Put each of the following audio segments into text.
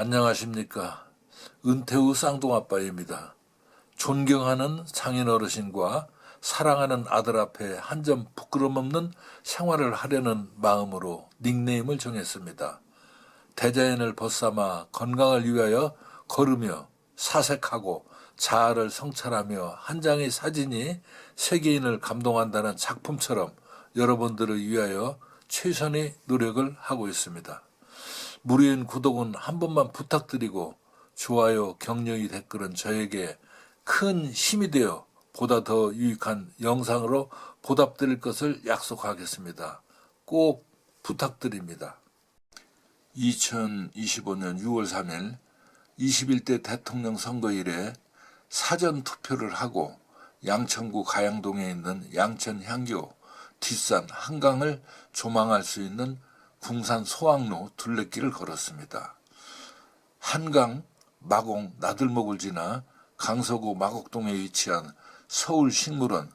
안녕하십니까. 은퇴 후 쌍둥아빠입니다. 존경하는 상인 어르신과 사랑하는 아들 앞에 한 점 부끄럼 없는 생활을 하려는 마음으로 닉네임을 정했습니다. 대자연을 벗삼아 건강을 위하여 걸으며 사색하고 자아를 성찰하며 한 장의 사진이 세계인을 감동한다는 작품처럼 여러분들을 위하여 최선의 노력을 하고 있습니다. 무료인 구독은 한 번만 부탁드리고 좋아요, 격려의 댓글은 저에게 큰 힘이 되어 보다 더 유익한 영상으로 보답드릴 것을 약속하겠습니다. 꼭 부탁드립니다. 2025년 6월 3일 21대 대통령 선거일에 사전 투표를 하고 양천구 가양동에 있는 양천 향교 뒷산 한강을 조망할 수 있는 궁산 소학로 둘레길을 걸었습니다. 한강 마곡 나들목을 지나 강서구 마곡동에 위치한 서울식물원,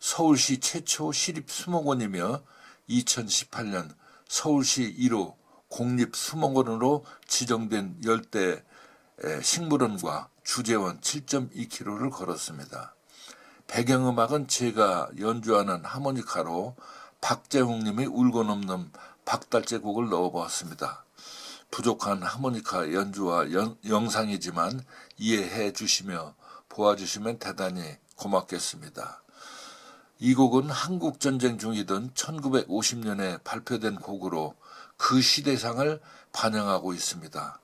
서울시 최초 시립수목원이며 2018년 서울시 1호 공립수목원으로 지정된 열대 에, 식물원과 주재원 7.2km를 걸었습니다. 배경음악은 제가 연주하는 하모니카로 박재홍님이 울고 넘는 박달재 곡을 넣어보았습니다. 부족한 하모니카 연주와 연- 영상이지만 이해해 주시며 보아주시면 대단히 고맙겠습니다. 이 곡은 한국 전쟁 중이던 1950년에 발표된 곡으로 그 시대상을 반영하고 있습니다.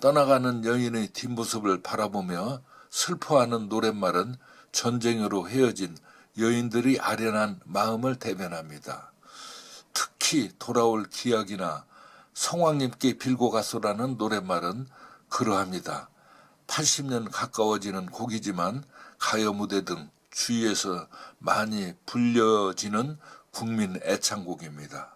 떠나가는 여인의 뒷모습을 바라보며 슬퍼하는 노랫말은 전쟁으로 헤어진 여인들이 아련한 마음을 대변합니다. 특히 돌아올 기약이나 성왕님께 빌고 가소라는 노랫말은 그러합니다. 80년 가까워지는 곡이지만 가요 무대 등 주위에서 많이 불려지는 국민 애창곡입니다.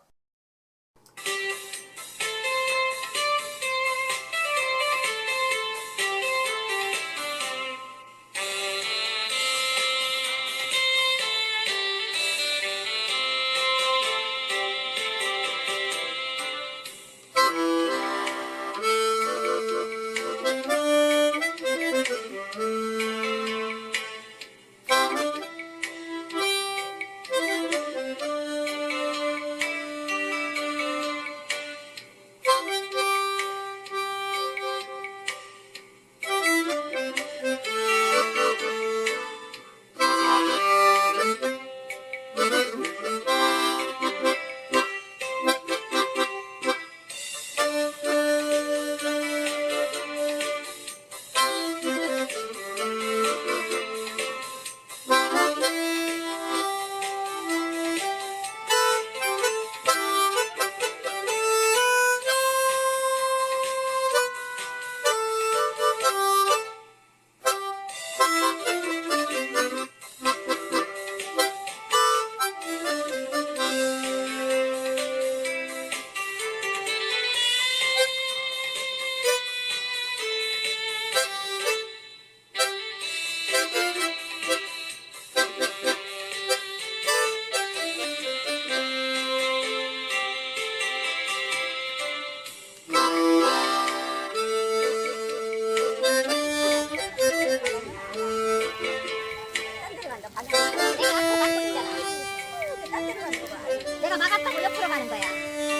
내가 막았다고 옆으로 가는 거야.